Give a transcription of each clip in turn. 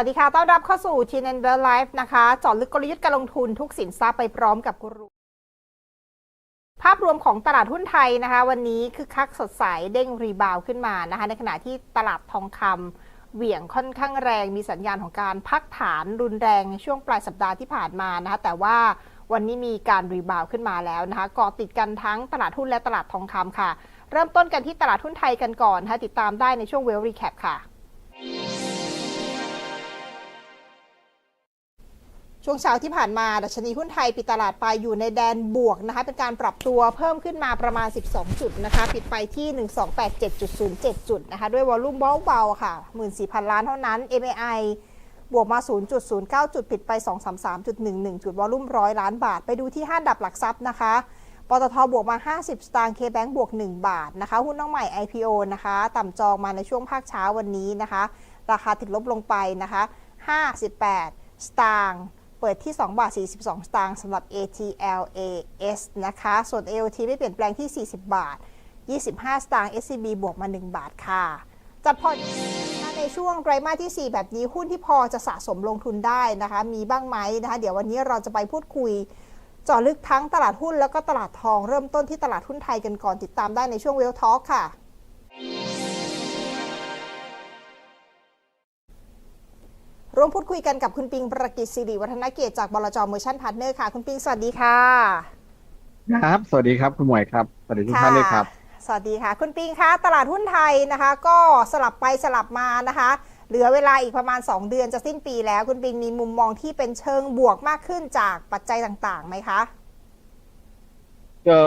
วัสดีค่ะ ต้อนรับเข้าสู่ t n n w e l l Life นะคะเจาะลึกกลยุทธ์การลงทุนทุกสินทรัพย์ไปพร้อมกับกูรูภาพรวมของตลาดหุ้นไทยนะคะ วันนี้คือคักสดใสเด้งรีบาวขึ้นมานะคะ ในขณะที่ตลาดทองคำเหวี่ยงค่อนข้างแรงมีสัญญาณของการพักฐานรุนแรงในช่วงปลายสัปดาห์ที่ผ่านมานะคะแต่ว่าวันนี้มีการรีบาวขึ้นมาแล้วนะคะเกาะติดกันทั้งตลาดหุ้นและตลาดทองคำค่ะ เริ่มต้นกันที่ตลาดหุ้นไทยกันก่อนนะคะติดตามได้ในช่วงเวลรีแคปค่ะ ช่วงเช้าที่ผ่านมา ดัชนีหุ้นไทยปิดตลาดไปอยู่ในแดนบวกนะคะ เป็นการปรับตัวเพิ่มขึ้นมาประมาณ 12 จุดนะคะ ปิดไปที่ 1287.07 จุดนะคะ ด้วยวอลลุ่มเบาๆค่ะ 14,000 ล้านเท่านั้น MAI บวกมา 0.09 จุด ปิดไป 233.11 จุด วอลลุ่มร้อยล้านบาท ไปดูที่ห้าดับหลักทรัพย์นะคะ ปตทบวกมา 50 สตางค์ KBank บวก 1 บาทนะคะ หุ้นน้องใหม่ IPO นะคะ ต่ำจองมาในช่วงภาคเช้าวันนี้นะคะ ราคาติดลบลงไปนะคะ 58 สตางค์ เปิดที่ 2 บาท 42 สตางค์สำหรับ ATLAS นะคะ ส่วน AOT ไม่เปลี่ยนแปลงที่ 40 บาท 25 สตางค์ SCB บวกมา 1 บาทค่ะ จัดพอร์ตในช่วงไตรมาสที่ 4 แบบนี้หุ้นที่พอจะสะสมลงทุนได้นะคะ มีบ้างไหมนะคะ เดี๋ยววันนี้เราจะไปพูดคุยเจาะลึกทั้งตลาดหุ้นแล้วก็ตลาดทองเริ่มต้นที่ตลาดหุ้นไทยกันก่อนติดตามได้ในช่วงเวลทอ l k ค่ะ ร่วมพูดคุยกันกับคุณปิงประกิตสิริวัฒนเกียรติจากบลจเมอร์ชั่นพาร์ทเนอร์ค่ะ คุณปิงสวัสดีค่ะ ครับ สวัสดีครับคุณหมวยครับ สวัสดีทุกท่านเลยครับ สวัสดีค่ะ คุณปิงคะตลาดหุ้นไทยนะคะ ก็สลับไปสลับมานะคะ เหลือเวลาอีกประมาณ 2 เดือนจะสิ้นปีแล้วคุณปิงมีมุมมองที่เป็นเชิงบวกมากขึ้นจากปัจจัยต่างๆไหมคะก็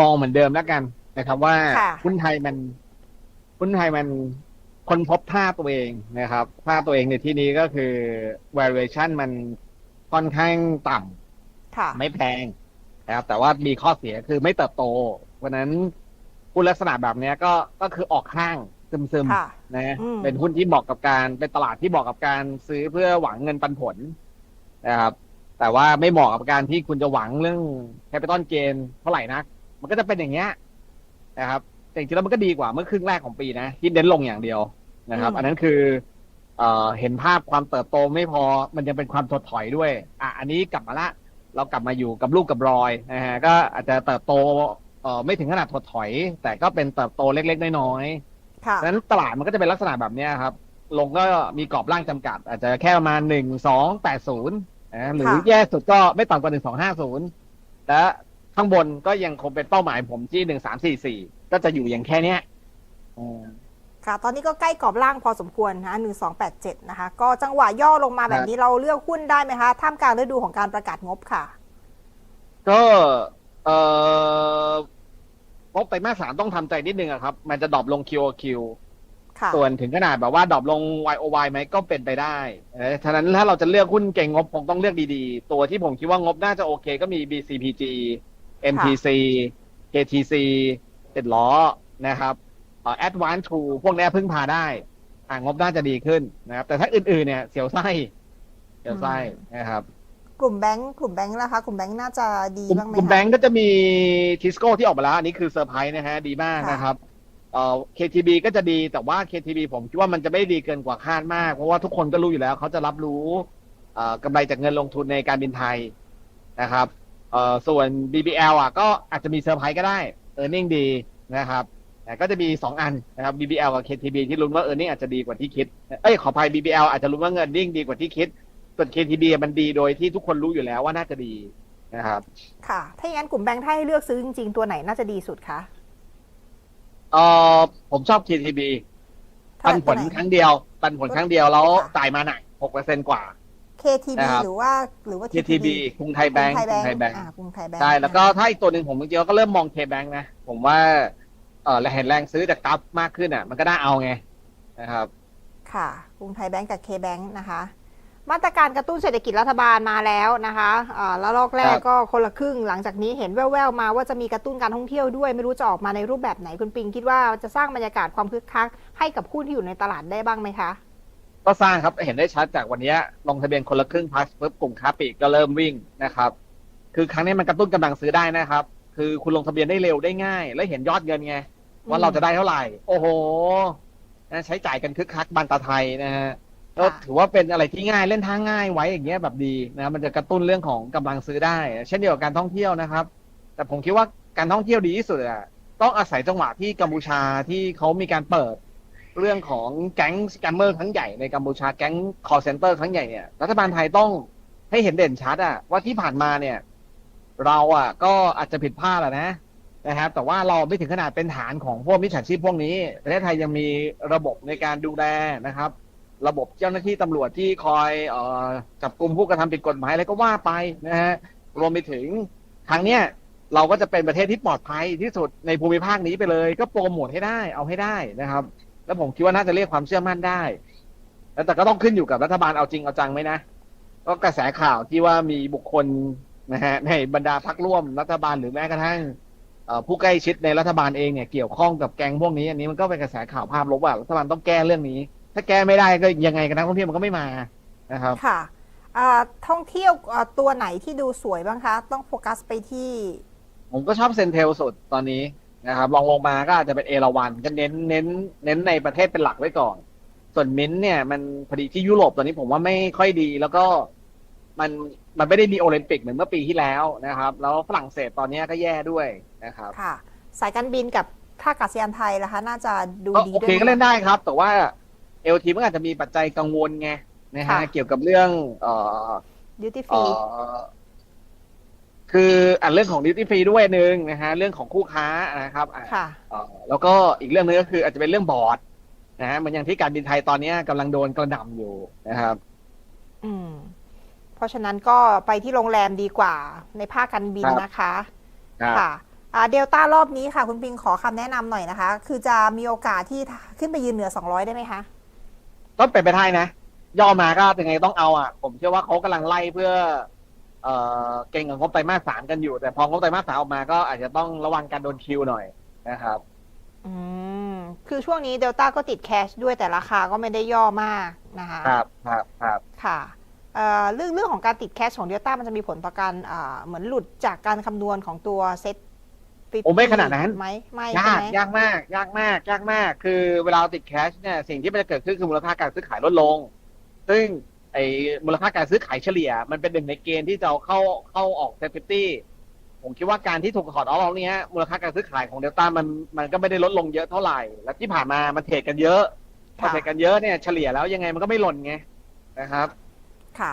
มองเหมือนเดิมแล้วกันนะครับ ว่าค่ะหุ้นไทยมันหุ้นไทยมัน คนพบท่าตัวเองนะครับท่าตัวเองในที่นี้ก็คือ valuation มันค่อนข้างต่ำค่ะไม่แพงนะครับแต่ว่ามีข้อเสียคือไม่เติบโตเพราะฉะนั้นหุ้นลักษณะแบบเนี้ยก็ก็คือออกข้างซึมค่ะๆนะอืมเป็นหุ้นที่เหมาะกับการเป็นตลาดที่เหมาะกับการซื้อเพื่อหวังเงินปันผลนะครับ แต่ว่าไม่เหมาะกับการที่คุณจะหวังเรื่องแคปิตอลเกนเท่าไหร่นัก มันก็จะเป็นอย่างเงี้ยนะครับแต่จริงๆแล้วมันก็ดีกว่าเมื่อครึ่งแรกของปีนะที่เน้นลงอย่างเดียว นะครับอืมอันนั้นคือเอ่อเห็นภาพความเติบโตไม่พอมันยังเป็นความถดถอยด้วย อะอันนี้กลับมาละ เรากลับมาอยู่กับลูกกับรอยนะฮะก็อาจจะเติบโตเอ่อไม่ถึงขนาดถดถอย แต่ก็เป็นเติบโตเล็กๆน้อยๆค่ะดังนั้นตลาดมันก็จะเป็นลักษณะแบบเนี้ยครับ ลงก็มีกรอบร่างจำกัด อาจจะแค่ประมาณหนึ่งสองแปดศูนย์นะหรือค่ะแย่สุดก็ไม่ต่ำกว่าหนึ่งสองห้าศูนย์และข้างบนก็ยังคงเป็นเป้าหมายผมที่หนึ่งสามสี่สี่ก็จะอยู่อย่างแค่เนี้ยอืม ค่ะ ตอนนี้ก็ใกล้กรอบล่างพอสมควรนะหนึ่งสองแปดเจ็ดนะคะ ก็จังหวะย่อลงมาแบบนี้เราเลือกหุ้นได้ไหมคะ ท่ามกลางฤดูของการประกาศงบค่ะ ก็เอ่องบไตรมาสสามต้องทำใจนิดนึงอะครับ มันจะดรอปลง QOQ ค่ะส่วนถึงขนาดแบบว่าดรอปลง YOY ไหมก็เป็นไปได้เออฉะนั้นถ้าเราจะเลือกหุ้นเก่งงบคงต้องเลือกดีๆ ตัวที่ผมคิดว่างบน่าจะโอเคก็มี BCPG MTC KTC ติดล้อนะครับ เอ่อ Advance True พวกเนี้ยพึ่งพาได้อ่างบน่าจะดีขึ้นนะครับ แต่ถ้าอื่นๆเนี่ยเสียวไส้เสียวไส้นะครับ กลุ่มแบงก์กลุ่มแบงก์นะคะกลุ่มแบงก์น่าจะดีกลุ่มบ้างไหมกลุ่มคะแบงก์ก็จะมีทิสโก้ที่ออกมาแล้ว อันนี้คือเซอร์ไพรส์นะฮะดีมากค่ะนะครับเอ่อ KTB ก็จะดีแต่ว่า KTB ผมคิดว่ามันจะไม่ดีเกินกว่าคาดมาก เพราะว่าทุกคนก็รู้อยู่แล้ว เขาจะรับรู้เอ่อกำไรจากเงินลงทุนในการบินไทยนะครับเอ่อส่วน BBL อะก็อาจจะมีเซอร์ไพรส์ก็ได้ e a r n i n g ดีนะครับแต่ ก็จะมีสองอันนะครับ BBL กับ KTB ที่ลุ้นว่า e a r n i n g อาจจะดีกว่าที่คิด เอ้ยขออภัย BBL อาจจะลุ้นว่าเงินนิ่งดีกว่าที่คิด ส่วน KTB มันดีโดยที่ทุกคนรู้อยู่แล้วว่าน่าจะดีนะครับ ค่ะ ถ้าอย่างนั้นกลุ่มแบงก์ถ้าให้เลือกซื้อจริงๆ ตัวไหนน่าจะดีสุดคะเออผมชอบ KTB ปันผลตัวไหครั้งเดียว ปันผลครั้งเดียวแล้วค่ะจ่ายมาหนักหกเปอร์เซ็นกว่า KTB นะครับหรือว่าหรือว่า KTB กรุงไทยแบงก์กรุงไทยกรุงไทยแบแบงงก์ก์อ่ากรุงไทยแบงก์ใช่แล้วก็ถ้าอีกตัวหนึ่งผมจริงๆก็เริ่มมอง K-Bank นะ ผมว่า เออและเห็นแรงซื้อจากกราฟมากขึ้นอะ มันก็น่าเอาไงนะครับ ค่ะกรุงไทยแบงก์กับ K Bank นะคะ มาตรการกระตุ้นเศรษฐกิจรัฐบาลมาแล้วนะคะอ่าแล้วลอกแรกครับ ก็คนละครึ่ง หลังจากนี้เห็นแว่วๆมาว่าจะมีกระตุ้นการท่องเที่ยวด้วย ไม่รู้จะออกมาในรูปแบบไหนคุณปิงคิดว่าจะสร้างบรรยากาศความคึกคักให้กับหุ้นที่อยู่ในตลาดได้บ้างไหมคะ ก็สร้างครับเห็นได้ชัดจากวันเนี้ยลงทะเบียนคนละครึ่งพาสปุ๊บกลุ่มค้าปลีกก็เริ่มวิ่งนะครับ คือครั้งนี้มันกระตุ้นกำลังซื้อได้นะครับ คือคุณลงทะเบียนได้เร็วได้ง่าย และเห็นยอดเงินไง ว่าเราจะได้เท่าไหร่ โอ้โหนะใช้จ่ายกันคึกคักบานตาไทยนะฮะก็ถือว่าเป็นอะไรที่ง่ายเล่นท่าง่ายไว้อย่างเงี้ยแบบดีนะครับมันจะกระตุ้นเรื่องของกำลังซื้อได้ เช่นเดียวกับการท่องเที่ยวนะครับ แต่ผมคิดว่าการท่องเที่ยวดีที่สุดอะต้องอาศัยจังหวะที่กัมพูชาที่เขามีการเปิด เรื่องของแก๊งสแกมเมอร์ครั้งใหญ่ในกัมพูชาแก๊งคอร์เซนเตอร์ครั้งใหญ่เนี่ยรัฐบาลไทยต้องให้เห็นเด่นชัดอะว่าที่ผ่านมาเนี่ย เราอะก็อาจจะผิดพลาดอะนะนะครับ แต่ว่าเราไม่ถึงขนาดเป็นฐานของพวกมิจฉาชีพพวกนี้ประเทศไทยยังมีระบบในการดูแลนะครับ ระบบเจ้าหน้าที่ตำรวจที่คอยเอ่อจับกลุ่มผู้กระทำผิดกฎหมายอะไรก็ว่าไปนะฮะรวมไปถึงทางเนี้ยเราก็จะเป็นประเทศที่ปลอดภัยที่สุดในภูมิภาคนี้ไปเลย ก็โปรโมทให้ได้เอาให้ได้นะครับ แล้วผมคิดว่าน่าจะเรียกความเชื่อมั่นได้แต่ก็ต้องขึ้นอยู่กับรัฐบาลเอาจริงเอาจังไหมนะก็กระแสข่าวที่ว่ามีบุคคล นะฮะในบรรดาพักร่วมรัฐบาลหรือแม้กระทั่งเอ่อผู้ใกล้ชิดในรัฐบาลเองเนี่ยเกี่ยวข้องกับแก๊งพวกนี้ อันนี้มันก็เป็นกระแสข่าวภาพลบว่ารัฐบาลต้องแก้เรื่องนี้ ถ้าแก้ไม่ได้ก็ยังไงกันนักท่องเที่ยวมันก็ไม่มานะครับค่ะอ่าท่องเที่ยวอ่าตัวไหนที่ดูสวยบ้างคะ ต้องโฟกัสไปที่ ผมก็ชอบเซนเทลสุดตอนนี้นะครับลองลงมาก็อาจจะเป็นเอราวันก็เน้นเน้น เน้นในประเทศเป็นหลักไว้ก่อน ส่วนมิ้นท์เนี่ยมันพอดีที่ยุโรปตอนนี้ผมว่าไม่ค่อยดีแล้วก็มัน มันไม่ได้มีโอลิมปิกเหมือนเมื่อปีที่แล้วนะครับ แล้วฝรั่งเศสตอนนี้ก็แย่ด้วยนะครับค่ะ สายการบินกับท่าอากาศยานไทยนะคะ น่าจะดูก็ดีโอด้วยเคไหมก็เล่นได้ครับ แต่ว่าเอลทีมันอาจจะมีปัจจัยกังวลไงนะฮะค่ะเกี่ยวกับเรื่องเอ่อดิวตี้ฟเอ่รีอคืออะเรื่องของดิวตี้ฟรีด้วยหนึ่งนะฮะเรื่องของคู่ค้านะครับอะค่ะเอ่อแล้วก็อีกเรื่องนึงก็คืออาจจะเป็นเรื่องบอร์ดนะฮะเหมันอย่างที่การบินไทยตอนนี้กำลังโดนกระหน่ำอยู่นะครับ อืม เพราะฉะนั้นก็ไปที่โรงแรมดีกว่าในภาคการบินครับนะคะครับค่ะอ่าเดลต้ารอบนี้ค่ะ คุณปิงขอคำแนะนำหน่อยนะคะ คือจะมีโอกาสที่ขึ้นไปยืนเหนือ 200 ได้ไหมคะ ก็เป็นไปได้นะ ย่อมาก็ยังไงต้องเอาอะ ผมเชื่อว่าเขากำลังไล่เพื่อ เอ่อเก่งกับงบไตรมาสสามกันอยู่ แต่พองบไตรมาสสามออกมาก็อาจจะต้องระวังการโดนคิวหน่อยนะครับ อืม คือช่วงนี้เดลต้าก็ติดแคชด้วยแต่ราคาก็ไม่ได้ย่อมากนะคะ ครับครับครับค่ะ เอ่อเรื่องเรื่องของการติดแคชของเดลต้ามันจะมีผลต่อการอ่าเหมือนหลุดจากการคำนวณของตัวเซ็ตโอ้ไม่ขนาดนั้นไหมไม่ยาใช่กไหมยากมาก ยากมาก ยากมาก คือเวลาเราติดแคชเนี่ยสิ่งที่มันจะเกิดขึ้นคือมูลค่าการซื้อขายลดลง ซึ่งไอ้มูลค่าการซื้อขายเฉลี่ย มันเป็นหนึ่งในเกณฑ์ที่จะเอาเข้าเข้าออกเซฟตี้ผมคิดว่าการที่ถูกถอดออกเนี้ยมูลค่าการซื้อขายของเดลต้ามันมันก็ไม่ได้ลดลงเยอะเท่าไหร่ แล้วที่ผ่านมามันเทรดกันเยอะพอค่ะเทรดกันเยอะเนี่ยเฉลี่ยแล้วยังไงมันก็ไม่หล่นไงนะครับ ค่ะ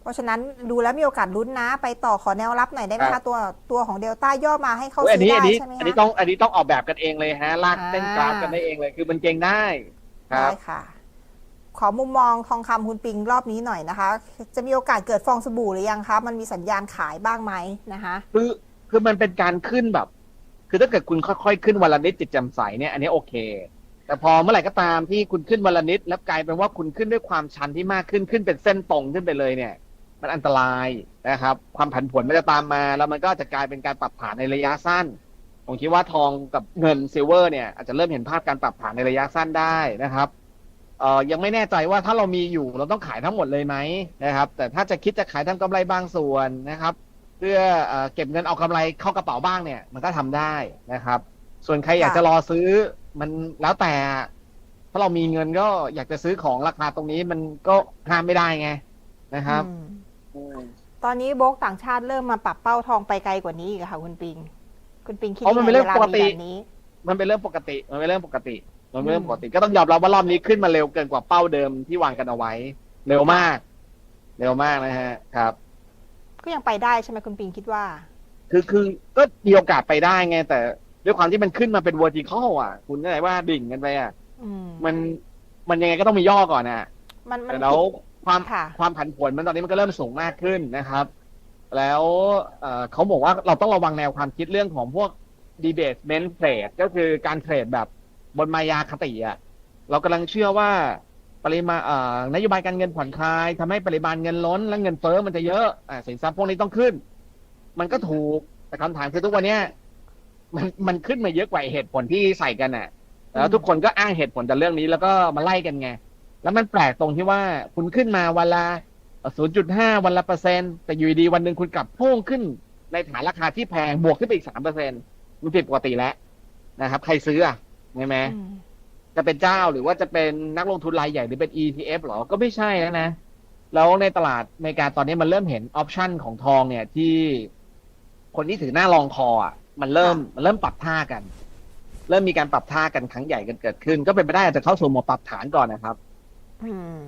เพราะฉะนั้นดูแล้วมีโอกาสลุ้นนะ ไปต่อขอแนวรับหน่อยได้ไหมครัคะบตัวตัวของเดลต้าย่อมาให้เข้าโอ้ยอันซื้อนี้อันได้นี้ใช่ไหมอันนี้คะต้องอันนี้ต้องออกแบบกันเองเลยฮะ ลากเส้นอ่ากราฟกันได้เองเลย คือมันเก่งได้คได้รับค่ะ ขอมุมมองทองคำคุณปิงรอบนี้หน่อยนะคะ จะมีโอกาสเกิดฟองสบู่หรือยังคะมันมีสัญญาณขายบ้างไหมนะคะคือคือมันเป็นการขึ้นแบบ คือถ้าเกิดคุณค่อยๆขึ้นวันละนิดจิตแจ่มใสเนี่ย อันนี้โอเค แต่พอเมื่อไหร่ก็ตามที่คุณขึ้นวันละนิด แล้วกลายเป็นว่าคุณขึ้นด้วยความชันที่มากขึ้นขึ้นเป็นเส้นตรงขึ้นไปเลยเนี่ย มันอันตรายนะครับ ความผันผวนมันจะตามมา แล้วมันก็จะกลายเป็นการปรับฐานในระยะสั้นผมคิดว่าทองกับเงินซิลเวอร์เนี่ยอาจจะเริ่มเห็นภาพการปรับฐานในระยะสั้นได้นะครับเอ่อยังไม่แน่ใจว่าถ้าเรามีอยู่เราต้องขายทั้งหมดเลยไหมนะครับ แต่ถ้าจะคิดจะขายทำกำไรบางส่วนนะครับ เพื่อเออเก็บเงินเอากำไรเข้ากระเป๋าบ้างเนี่ย มันก็ทำได้นะครับ ส่วนใครอยากจะรอซื้อ มันแล้วแต่ถ้าเรามีเงินก็อยากจะซื้อของราคาตรงนี้มันก็ห้ามไม่ได้ไงนะครับอืมอืมตอนนี้โบกต่างชาติเริ่มมาปรับเป้าทองไปไกลกว่านี้อีกค่ะคุณปิง คุณปิงคิดเพราะมันเป็นเรื่องยังไงปกติวลามีแบบนี้ มันเป็นเรื่องปกติ มันเป็นเรื่องปกติ มันเป็นเรื่องอืมปกติ ก็ต้องยอมรับว่ารอบนี้ขึ้นมาเร็วเกินกว่าเป้าเดิมที่วางกันเอาไว้ เร็วมาก เร็วมากนะฮะ ครับ ก็ยังไปได้ใช่ไหมคุณปิงคิดว่า คือคือก็มีโอกาสไปได้ไง แต่ ด้วยความที่มันขึ้นมาเป็น vertical อะ คุณเข้าใจว่าดิ่งกันไปอะอืมมันมันยังไงก็ต้องมีย่อก่อนอะมันมันแต่แล้วผิด ความค่ะ ความผันผวนมันตอนนี้มันก็เริ่มสูงมากขึ้นนะครับ แล้วเอ่อเขาบอกว่าเราต้องระวังแนวความคิดเรื่องของพวก debasement trade ก็คือการเทรดแบบบนมายาคติอะเรากำลังเชื่อว่าปริมาณเอ่อนโยบายการเงินผ่อนคลายทำให้ปริมาณเงินล้นและเงินเฟ้อมันจะเยอะอ่าสินทรัพย์พวกนี้ต้องขึ้น มันก็ถูกแต่คำถามคือทุกวันเนี้ย มันมันขึ้นมาเยอะกว่าเหตุผลที่ใส่กันอะ แล้วทุกคนก็อ้างเหตุผลแต่เรื่องนี้แล้วก็มาไล่กันไง แล้วมันแปลกตรงที่ว่าคุณขึ้นมาวันละ0.5วันละเปอร์เซ็นต์แต่อยู่ดีๆวันหนึ่งคุณกลับพุ่งขึ้นในฐานราคาที่แพงบวกขึ้นไปอีก3เปอร์เซ็นต์มันผิดปกติแล้วนะครับ ใครซื้ออะใช่ไหมอืมจะเป็นเจ้าหรือว่าจะเป็นนักลงทุนรายใหญ่หรือเป็น ETF หรอ ก็ไม่ใช่แล้วนะ แล้วในตลาดอเมริกาตอนนี้มันเริ่มเห็นออปชันของทองเนี่ยที่คนที่ถือหน้ารองคออะ มันเริ่มมันเริ่มปรับท่ากัน เริ่มมีการปรับท่ากันครั้งใหญ่กันเกิดขึ้น ก็เป็นไปได้อาจจะเข้าสู่โหมดปรับฐานก่อนนะครับ อืม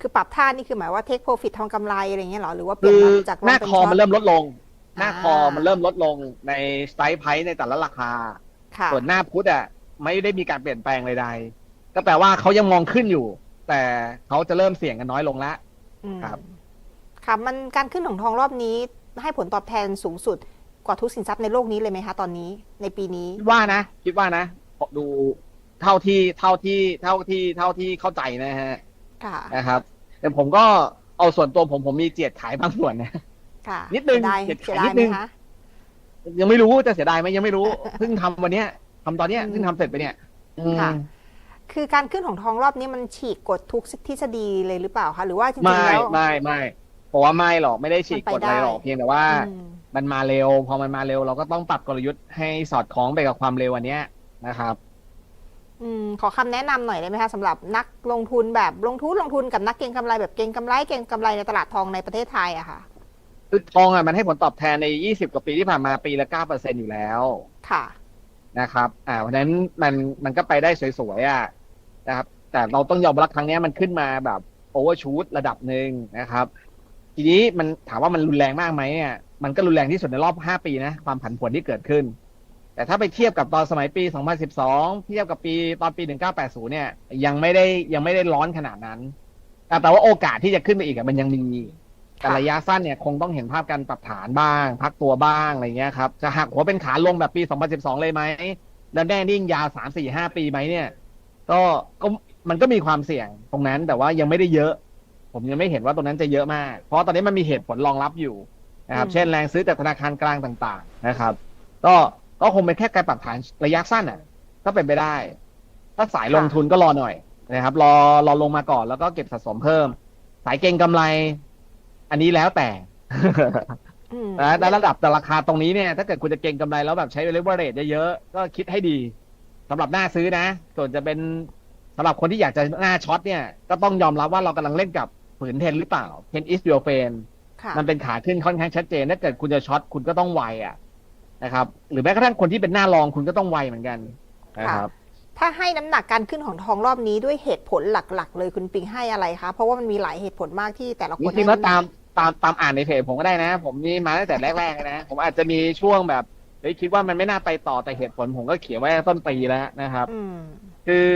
คือปรับท่านี่คือหมายว่าเทคโปรฟิตทองกำไรอะไรอย่างเงี้ยเหรอหรือว่าเปลี่คืยนอมาจากหน้าลงเป็คอมันช็ตเริ่มลดลง หน้าคออ่ามัมันเริ่มลดลงในสไตล์ไพในแต่ละราคาค่ะส่วนหน้าพุทธอะไม่ได้มีการเปลี่ยนแปลงใดๆก็แปลว่าเขายังมองขึ้นอยู่ แต่เขาจะเริ่มเสี่ยงกันน้อยลงแล้วอืมครับค่ะมันการขึ้นของทองรอบนี้ให้ผลตอบแทนสูงสุด กว่าทุกสินทรัพย์ในโลกนี้เลยไหมคะตอนนี้ในปีนี้คิดว่านะ คิดว่านะดูเท่าที่เท่าที่เท่าที่เท่าที่เข้าใจนะฮะค่ะนะครับ แต่ผมก็เอาส่วนตัวผมผมมีเจียดขายบางส่วนนะค่ะนิดนึงเสียดายเสียดายเสียดายนิดไหมนึงคะยังไม่รู้จะเสียดายไหมยังไม่รู้เพิ่งทำวันเนี้ยทำตอนเนี้ยอืมเพิ่งทำเสร็จไปเนี่ยอืมค่ะคือการขึ้นของทองรอบนี้มันฉีกกฎทุกทฤษฎีเลยหรือเปล่าคะหรือว่าจริไม่งๆแล้วไม่ไม่ผมว่าไม่หรอกไม่ได้ฉีกมันกไปฎอะไรหรอกได้เพียงแต่ว่าอื มมันมาเร็ว พอมันมาเร็ว เราก็ต้องปรับกลยุทธ์ให้สอดคล้องไปกับความเร็วอันเนี้ยนะครับ อืมขอคำแนะนำหน่อยได้ไหมคะสำหรับนักลงทุนแบบลงทุนลงทุนกับนักเก็งกำไรแบบเก็งกำไรเก็งกำไรในตลาดทองในประเทศไทยอะค่ะ คือทองอะมันให้ผลตอบแทนใน 20 กว่าปีที่ผ่านมาปีละ 9%อยู่แล้วค่ะ นะครับ อ่าเพราะฉะนั้นมันมันก็ไปได้สวยๆอะนะครับ แต่เราต้องยอมรับครั้งเนี้ยมันขึ้นมาแบบโอเวอร์ชูตระดับหนึ่งนะครับ ทีนี้มันถามว่ามันรุนแรงมากไหมเนี่ย มันก็รุนแรงที่สุดในรอบ 5 ปีนะความผันผวนที่เกิดขึ้น แต่ถ้าไปเทียบกับตอนสมัยปี 2012 เทียบกับปีตอนปี 1980 เนี่ย ยังไม่ได้ยังไม่ได้ร้อนขนาดนั้น แต่ว่าโอกาสที่จะขึ้นไปอีกมันยังมีแต่ระยะสั้นเนี่ยคงต้องเห็นภาพการปรับฐานบ้าง พักตัวบ้างอะไรเงี้ยครับจะหักหัวเป็นขาลงแบบปี 2012 เลยไหมแล้วแน่นิ่งยาว 3 4 5 ปีไหมเนี่ย ก็ก็มันก็มีความเสี่ยงตรงนั้นแต่ว่ายังไม่ได้เยอะ ผมยังไม่เห็นว่าตรงนั้นจะเยอะมาก เพราะตอนนี้มันมีเหตุผลรองรับอยู่ นะครับอืมเช่นแรงซื้อจากธนาคารกลางต่างๆนะครับ ก็ก็คงเป็นแค่การปรับฐานระยะสั้นอะก็เป็นไปได้ ถ้าสายลงทุนก็รอหน่อยนะครับ รอรอลงมาก่อนแล้วก็เก็บสะสมเพิ่ม สายเก็งกำไร อันนี้แล้วแต่อืมนะในระดับแต่ราคาตรงนี้เนี่ย ถ้าเกิดคุณจะเก็งกำไรแล้วแบบใช้เลเวอเรจเยอะๆก็คิดให้ดีสำหรับหน้าซื้อนะ ส่วนจะเป็นสำหรับคนที่อยากจะหน้าช็อตเนี่ย ก็ต้องยอมรับว่าเรากำลังเล่นกับผืนเทนหรือเปล่าเทนอิส your friend ค่ะ มันเป็นขาขึ้นค่อนข้างชัดเจนถ้าเกิดคุณจะช็อตคุณก็ต้องไวอะนะครับ หรือแม้กระทั่งคนที่เป็นหน้ารองคุณก็ต้องไวเหมือนกันนะครับถ้าให้น้ำหนักการขึ้นของทองรอบนี้ด้วยเหตุผลหลัก ๆ เลยคุณปิงให้อะไรคะเพราะว่ามันมีหลายเหตุผลมากที่แต่ละคจนริงๆแล้วให้น้ำหนักตามตามตามอ่านในเพจผมก็ได้นะ ผมนี่มาตั้งแต่แรกๆเลยนะ ผมอาจจะมีช่วงแบบเฮ้ยคิดว่ามันไม่น่าไปต่อแต่เหตุผลผมก็เขียนไว้ต้นปีแล้วนะครับอืมคือ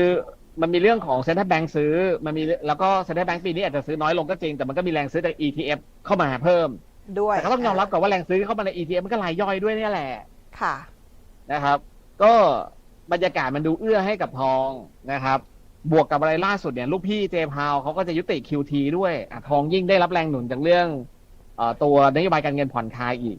มันมีเรื่องของเซ็นทรัลแบงก์ซื้อ มันมีแล้วก็เซ็นทรัลแบงก์ปีนี้อาจจะซื้อน้อยลงก็จริง แต่มันก็มีแรงซื้อจาก ETF เข้ามาเพิ่ม ด้วยแต่ก็ต้องยอมรับก่อนว่าแรงซื้อเข้ามาใน ETF มันก็รายย่อยด้วยเนี่ยแหละค่ะนะครับ ก็บรรยากาศมันดูเอื้อให้กับทองนะครับ บวกกับอะไรล่าสุดเนี่ยลูกพี่เจพาวเขาก็จะยุติ QT ด้วยอะทองยิ่งได้รับแรงหนุนจากเรื่องเอ่อตัวนโยบายการเงินผ่อนคลายอีก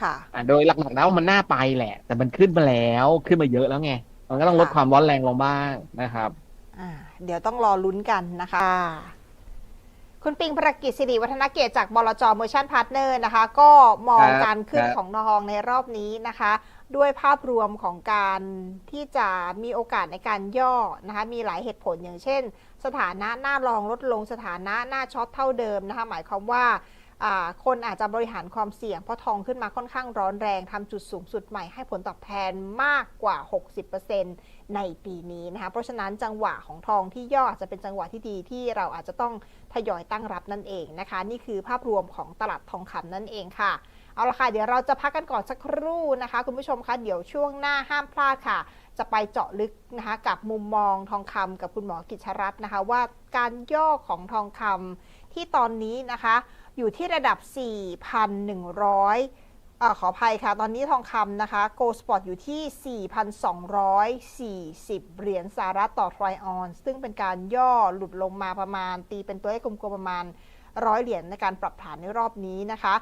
ค่ะอะโดยหลักๆแล้วมันน่าไปแหละ แต่มันขึ้นมาแล้วขึ้นมาเยอะแล้วไง มันก็ต้องลดความร้อนแรงลงบ้างนะครับอ่าเดี๋ยวต้องรอลุ้นกันนะคะ คุณปิงภรกิจสิริวัฒนเกตจากบลจมชั่นพาร์ทเนอร์นะคะ ก็มองการขึ้นของทองในรอบนี้นะคะ ด้วยภาพรวมของการที่จะมีโอกาสในการย่อนะคะ มีหลายเหตุผลอย่างเช่น สถานะหน้ารองลดลงสถานะหน้าช็อตเท่าเดิมนะคะ หมายความว่า คนอาจจะบริหารความเสี่ยง เพราะทองขึ้นมาค่อนข้างร้อนแรงทำจุดสูงสุดใหม่ให้ผลตอบแทนมากกว่า 60%ในปีนี้นะคะเพราะฉะนั้นจังหวะของทองที่ย่ออาจจะเป็นจังหวะที่ดีที่เราอาจจะต้องทยอยตั้งรับนั่นเองนะคะ นี่คือภาพรวมของตลาดทองคำนั่นเองค่ะเอาละค่ะ เดี๋ยวเราจะพักกันก่อนสักครู่นะคะ คุณผู้ชมคะเดี๋ยวช่วงหน้าห้ามพลาดค่ะ จะไปเจาะลึกนะคะกับมุมมองทองคำกับคุณหมอกิจรัตน์นะคะ ว่าการย่อของทองคำที่ตอนนี้นะคะ อยู่ที่ระดับ 4,100อขออภัยค่ะ ตอนนี้ทองคำนะคะ โกลสปอตอยู่ที่ 4,240 เหรียญสหรัฐต่อทรอยออนซ์ซึ่งเป็นการย่อหลุดลงมาประมาณ ตีเป็นตัวเลขกลมๆประมาณร้อยเหรียญในการปรับฐานในรอบนี้นะคะ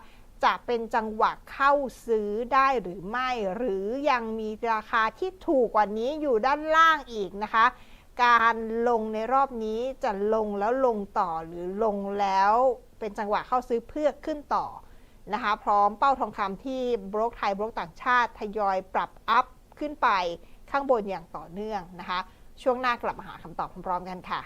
จะเป็นจังหวะเข้าซื้อได้หรือไม่ หรือยังมีราคาที่ถูกกว่านี้อยู่ด้านล่างอีกนะคะ การลงในรอบนี้จะลงแล้วลงต่อหรือลงแล้ว เป็นจังหวะเข้าซื้อเพื่อขึ้นต่อนะคะพร้อมเป้าทองคำที่บรกไทยบรกต่างชาติทยอยปรับอัพขึ้นไปข้างบนอย่างต่อเนื่องนะคะ ช่วงหน้ากลับมาหาคำตอบพร้อมๆกันค่ะ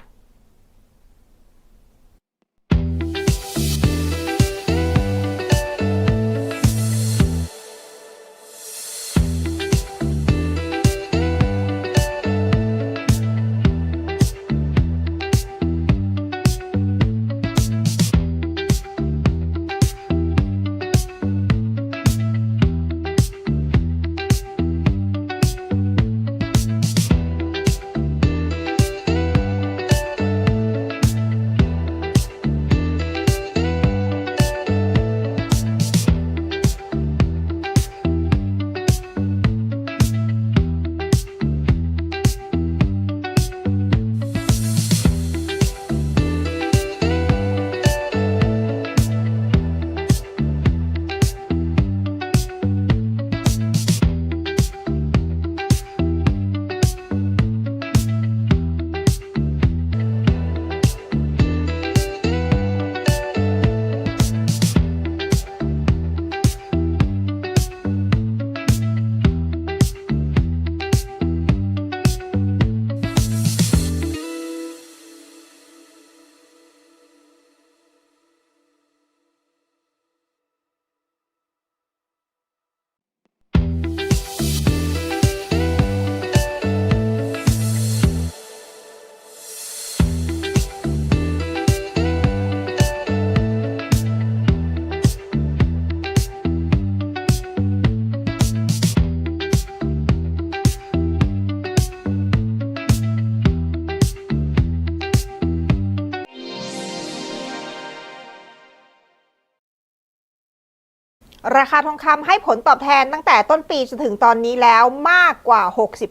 ราคาทองคำให้ผลตอบแทนตั้งแต่ต้นปีจนถึงตอนนี้แล้วมากกว่า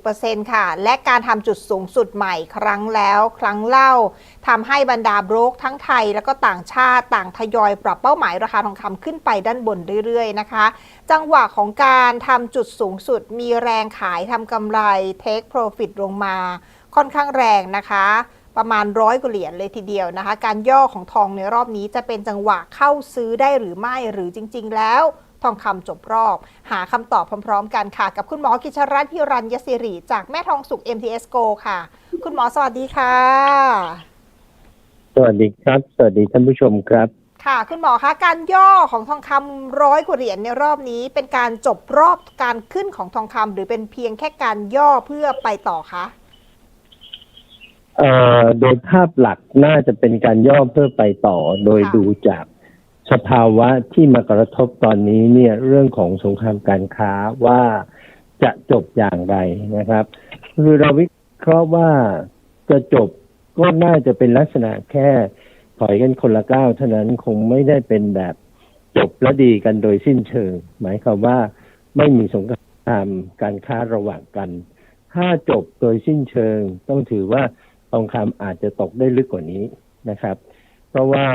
60%ค่ะ และการทำจุดสูงสุดใหม่ครั้งแล้วครั้งเล่าทำให้บรรดาโบรกทั้งไทยแล้วก็ต่างชาติต่างทยอยปรับเป้าหมายราคาทองคำขึ้นไปด้านบนเรื่อยๆนะคะ จังหวะของการทำจุดสูงสุดมีแรงขายทำกำไร take profit ลงมาค่อนข้างแรงนะคะ ประมาณร้อยกว่าเหรียญเลยทีเดียวนะคะ การย่อของทองในรอบนี้จะเป็นจังหวะเข้าซื้อได้หรือไม่หรือจริง ๆ แล้วทองคำจบรอบ หาคำตอบพร้อม ๆ กันค่ะ กับคุณหมอกิชรัตน์พิรัญยศิริจากแม่ทองสุข MTS Go ค่ะ คุณหมอสวัสดีค่ะ สวัสดีครับ สวัสดีท่านผู้ชมครับ ค่ะ คุณหมอคะการย่อของทองคำร้อยกว่าเหรียญในรอบนี้ เป็นการจบรอบการขึ้นของทองคำหรือเป็นเพียงแค่การย่อเพื่อไปต่อคะ เอ่อโดยภาพหลักน่าจะเป็นการย่อเพื่อไปต่อ โดยค่ะดูจากสภาวะที่มากระทบตอนนี้เนี่ยเรื่องของสงครามการค้าว่าจะจบอย่างไรนะครับ คือเราวิเคราะห์ว่าจะจบก็น่าจะเป็นลักษณะแค่ถอยกันคนละก้าวเท่านั้นคงไม่ได้เป็นแบบจบและดีกันโดยสิ้นเชิง หมายความว่าไม่มีสงครามการค้าระหว่างกัน ถ้าจบโดยสิ้นเชิง ต้องถือว่า ทองคำอาจจะตกได้ลึกกว่านี้นะครับ เพราะว่า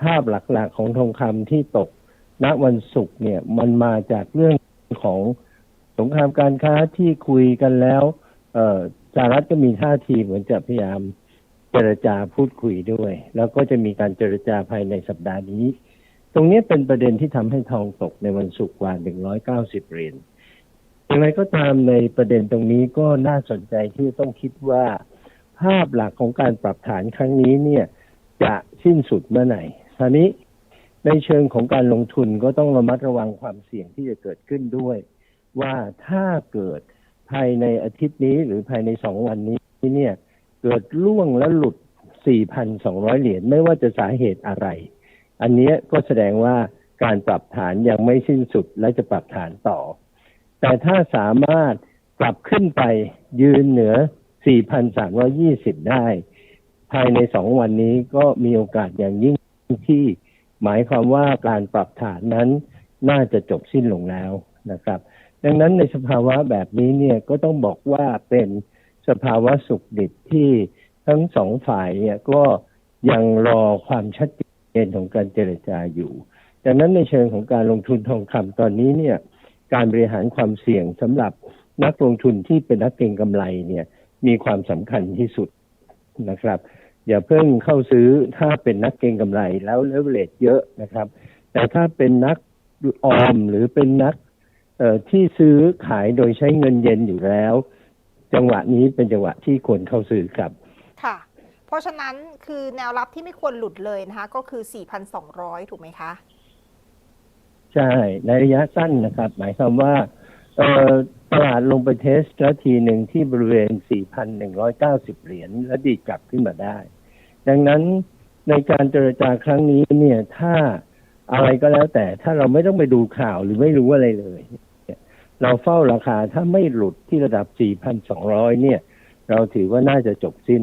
ภาพหลักๆของทองคำที่ตกณวันศุกร์เนี่ยมันมาจากเรื่องของสงครามการค้าที่คุยกันแล้วเอสหรัฐก็มีท่าทีเหมือนจะพยายามเจรจาพูดคุยด้วย แล้วก็จะมีการเจรจาภายในสัปดาห์นี้ ตรงนี้เป็นประเด็นที่ทำให้ทองตกในวันศุกร์กว่า 190 เหรียญอย่างไรก็ตามในประเด็นตรงนี้ก็น่าสนใจที่ต้องคิดว่า ภาพหลักของการปรับฐานครั้งนี้เนี่ยจะสิ้นสุดเมื่อไหร่ทีนี้ในเชิงของการลงทุนก็ต้องระมัดระวังความเสี่ยงที่จะเกิดขึ้นด้วย ว่าถ้าเกิดภายในอาทิตย์นี้หรือภายในสองวันนี้เนี่ยเกิดล่วงและหลุด 4,200 เหรียญไม่ว่าจะสาเหตุอะไร อันนี้ก็แสดงว่าการปรับฐานยังไม่สิ้นสุดและจะปรับฐานต่อ แต่ถ้าสามารถปรับขึ้นไปยืนเหนือ 4,320 ได้ ภายในสองวันนี้ก็มีโอกาสอย่างยิ่งที่หมายความว่าการปรับฐานนั้นน่าจะจบสิ้นลงแล้วนะครับ ดังนั้นในสภาวะแบบนี้เนี่ยก็ต้องบอกว่าเป็นสภาวะสุขดิบที่ทั้งสองฝ่ายเนี่ยก็ยังรอความชัดเจนของการเจรจาอยู่ ดังนั้นในเชิงของการลงทุนทองคำตอนนี้เนี่ยการบริหารความเสี่ยงสำหรับนักลงทุนที่เป็นนักเก็งกำไรเนี่ย มีความสำคัญที่สุดนะครับ อย่าเพิ่งเข้าซื้อถ้าเป็นนักเก็งกำไรแล้วเลเวลเลตเยอะนะครับ แต่ถ้าเป็นนักออมหรือเป็นนักเอ่อที่ซื้อขายโดยใช้เงินเย็นอยู่แล้ว จังหวะนี้เป็นจังหวะที่ควรเข้าซื้อครับ ค่ะ เพราะฉะนั้นคือแนวรับที่ไม่ควรหลุดเลยนะคะ ก็คือ 4,200 ถูกไหมคะ ใช่ ในระยะสั้นนะครับ หมายความว่า เอ่อตลาดลงไปเทสแล้วทีหนึ่งที่บริเวณ 4,190 เหรียญแล้วดีดกลับขึ้นมาได้ ดังนั้นในการเจรจาครั้งนี้เนี่ยถ้าอะไรก็แล้วแต่ถ้าเราไม่ต้องไปดูข่าวหรือไม่รู้อะไรเลย เราเฝ้าราคาถ้าไม่หลุดที่ระดับ 4,200 เนี่ย เราถือว่าน่าจะจบสิ้น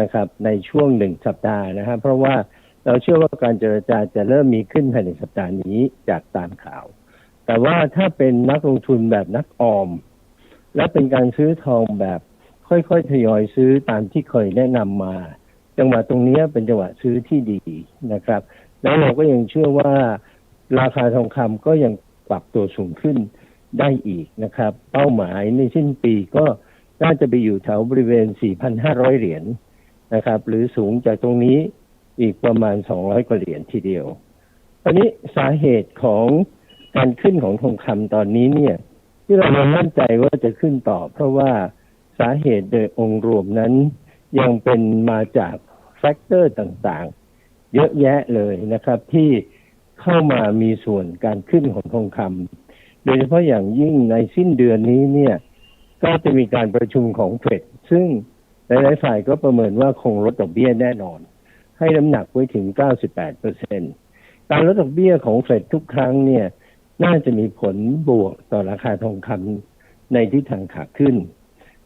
นะครับ ในช่วงหนึ่งสัปดาห์นะครับเพราะว่าเราเชื่อว่าการเจรจาจะเริ่มมีขึ้นภายในสัปดาห์นี้จากตามข่าว แต่ว่าถ้าเป็นนักลงทุนแบบนักออม และเป็นการซื้อทองแบบค่อยๆทยอยซื้อตามที่เคยแนะนำมา จังหวะตรงนี้เป็นจังหวะซื้อที่ดีนะครับ แล้วเราก็ยังเชื่อว่าราคาทองคำก็ยังปรับตัวสูงขึ้นได้อีกนะครับ เป้าหมายในสิ้นปีก็น่าจะไปอยู่แถวบริเวณ 4,500 เหรียญนะครับ หรือสูงจากตรงนี้อีกประมาณ 200 กว่าเหรียญทีเดียวตอนนี้สาเหตุของ การขึ้นของทองคำตอนนี้เนี่ย ที่เรายังมั่นใจว่าจะขึ้นต่อ เพราะว่าสาเหตุโดยองค์รวมนั้น ยังเป็นมาจากแฟกเตอร์ต่างๆ เยอะแยะเลยนะครับ ที่เข้ามามีส่วนการขึ้นของทองคำโดยเฉพาะอย่างยิ่งในสิ้นเดือนนี้เนี่ย ก็จะมีการประชุมของเฟดซึ่งหลายๆฝ่ายก็ประเมินว่าคงลดดอกเบี้ยแน่นอน ให้น้ำหนักไว้ถึง 98เปอร์เซ็นการลดดอกเบี้ยของเฟดทุกครั้งเนี่ย น่าจะมีผลบวกต่อราคาทองคำในทิศทางขาขึ้น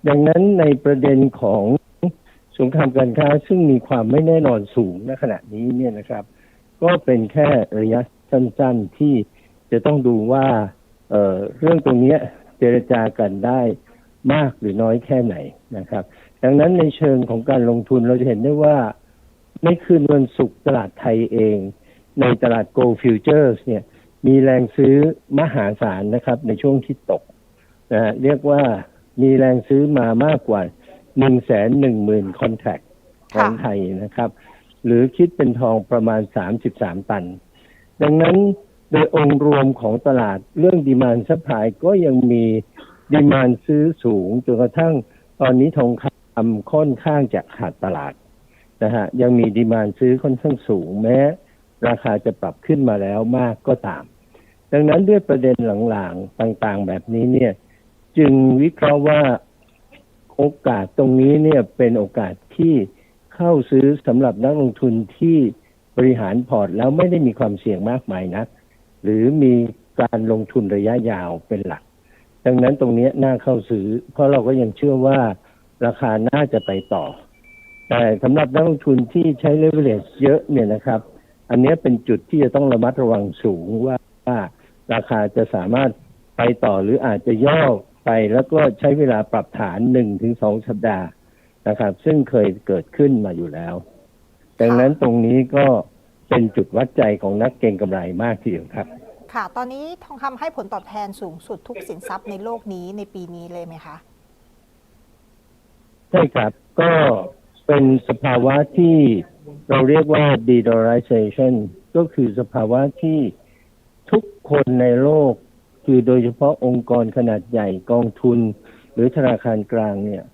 ดังนั้นในประเด็นของสงครามการค้าซึ่งมีความไม่แน่นอนสูงณขณะนี้เนี่ยนะครับ ก็เป็นแค่ระยะสั้นๆที่จะต้องดูว่าเออเรื่องตรงนี้เจรจากันได้มากหรือน้อยแค่ไหนนะครับ ดังนั้นในเชิงของการลงทุนเราจะเห็นได้ว่าในคืนวันศุกร์ตลาดไทยเอง ในตลาด Gold Futures เนี่ย มีแรงซื้อมหาศาลนะครับ ในช่วงที่ตกนะฮะเรียกว่ามีแรงซื้อมามากกว่าหนึ่งแสนหนึ่งหมื่นคอนแทคของไทยนะครับ หรือคิดเป็นทองประมาณสามสิบสามตัน ดังนั้นโดยองค์รวมของตลาดเรื่องดีมานซัพพลายก็ยังมีดีมานซื้อสูงจนกระทั่งตอนนี้ทองคำค่อนข้างจะขาดตลาดนะฮะยังมีดีมานซื้อค่อนข้างสูงแม้ ราคาจะปรับขึ้นมาแล้วมากก็ตาม ดังนั้นด้วยประเด็นหลังๆต่างๆ แบบนี้เนี่ย จึงวิเคราะห์ว่าโอกาสตรงนี้เนี่ยเป็นโอกาสที่เข้าซื้อสำหรับนักลงทุนที่บริหารพอร์ตแล้วไม่ได้มีความเสี่ยงมากมายนัก หรือมีการลงทุนระยะยาวเป็นหลัก ดังนั้นตรงนี้น่าเข้าซื้อ เพราะเราก็ยังเชื่อว่าราคาน่าจะไปต่อ แต่สำหรับนักลงทุนที่ใช้เลเวลเลชเยอะเนี่ยนะครับ อันนี้เป็นจุดที่จะต้องระมัดระวังสูงว่าว่าราคาจะสามารถไปต่อหรืออาจจะย่อไปแล้วก็ใช้เวลาปรับฐานหนึ่งถึงสองสัปดาห์นะครับ ซึ่งเคยเกิดขึ้นมาอยู่แล้ว ดังนั้นตรงนี้ก็เป็นจุดวัดใจของนักเก็งกำไรมากทีเดียวครับ ค่ะ ตอนนี้ทองคำให้ผลตอบแทนสูงสุดทุกสินทรัพย์ในโลกนี้ในปีนี้เลยไหมคะใช่ครับ ก็เป็นสภาวะที่ เราเรียกว่า de-dollarization ก็คือสภาวะที่ทุกคนในโลก คือโดยเฉพาะองค์กรขนาดใหญ่กองทุน หรือธนาคารกลางเนี่ย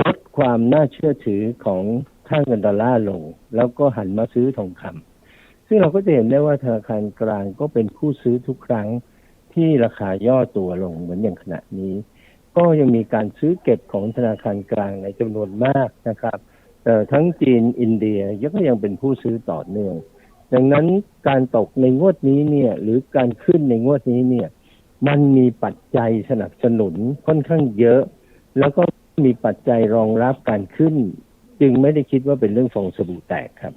ลดความน่าเชื่อถือของค่าเงินดอลลาร์ลง แล้วก็หันมาซื้อทองคำซึ่งเราก็จะเห็นได้ว่าธนาคารกลางก็เป็นผู้ซื้อทุกครั้งที่ราคาย่อตัวลงเหมือนอย่างขณะนี้ ก็ยังมีการซื้อเก็บของธนาคารกลางในจำนวนมากนะครับ ทั้งจีนอินเดียก็ยังเป็นผู้ซื้อต่อเนื่อง ดังนั้นการตกในงวดนี้เนี่ย หรือการขึ้นในงวดนี้เนี่ย มันมีปัจจัยสนับสนุนค่อนข้างเยอะ แล้วก็มีปัจจัยรองรับการขึ้น จึงไม่ได้คิดว่าเป็นเรื่องฟองสบู่แตกครับ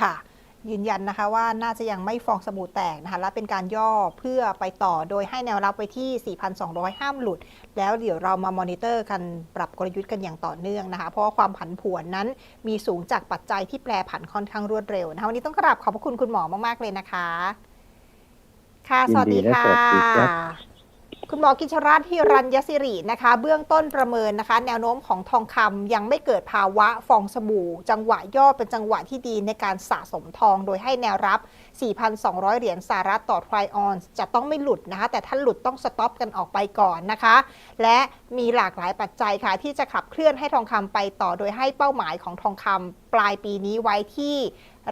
ค่ะ ยืนยันนะคะว่าน่าจะยังไม่ฟองสบู่แตกนะคะและเป็นการย่อเพื่อไปต่อโดยให้แนวรับไว้ที่ 4,200 ห้ามหลุด แล้วเดี๋ยวเรามามอนิเตอร์กันปรับกลยุทธ์กันอย่างต่อเนื่องนะคะ เพราะว่าความผันผวนนั้นมีสูงจากปัจจัยที่แปรผันค่อนข้างรวดเร็วนะคะวันนี้ต้องกราบขอบพระคุณคุณหมอมากๆเลยนะคะ ค่ะ สวัสดีค่ะ คุณหมอกิชราชฮิรัญยศิรินะคะ เบื้องต้นประเมินนะคะ แนวโน้มของทองคำยังไม่เกิดภาวะฟองสบู่ จังหวะย่อเป็นจังหวะที่ดีในการสะสมทอง โดยให้แนวรับ 4,200 เหรียญสหรัฐต่อทรายออนจะต้องไม่หลุดนะคะ แต่ถ้าหลุดต้องสต็อปกันออกไปก่อนนะคะ และมีหลากหลายปัจจัยค่ะ ที่จะขับเคลื่อนให้ทองคำไปต่อ โดยให้เป้าหมายของทองคำปลายปีนี้ไว้ที่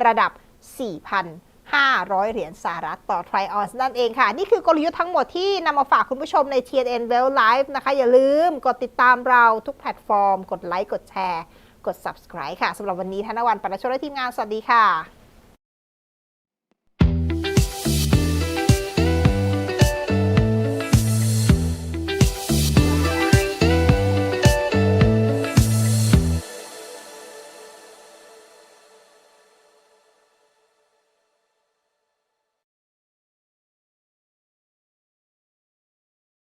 ระดับ 4,000 500 เหรียญสหรัฐต่อทรออนซ์นั่นเองค่ะ นี่คือกลยุทธ์ทั้งหมดที่นำมาฝากคุณผู้ชมใน TNN Well Live นะคะ อย่าลืมกดติดตามเราทุกแพลตฟอร์ม กดไลค์ กดแชร์ กด subscribe ค่ะสำหรับวันนี้ธนวันปนชลและทีมงาน สวัสดีค่ะ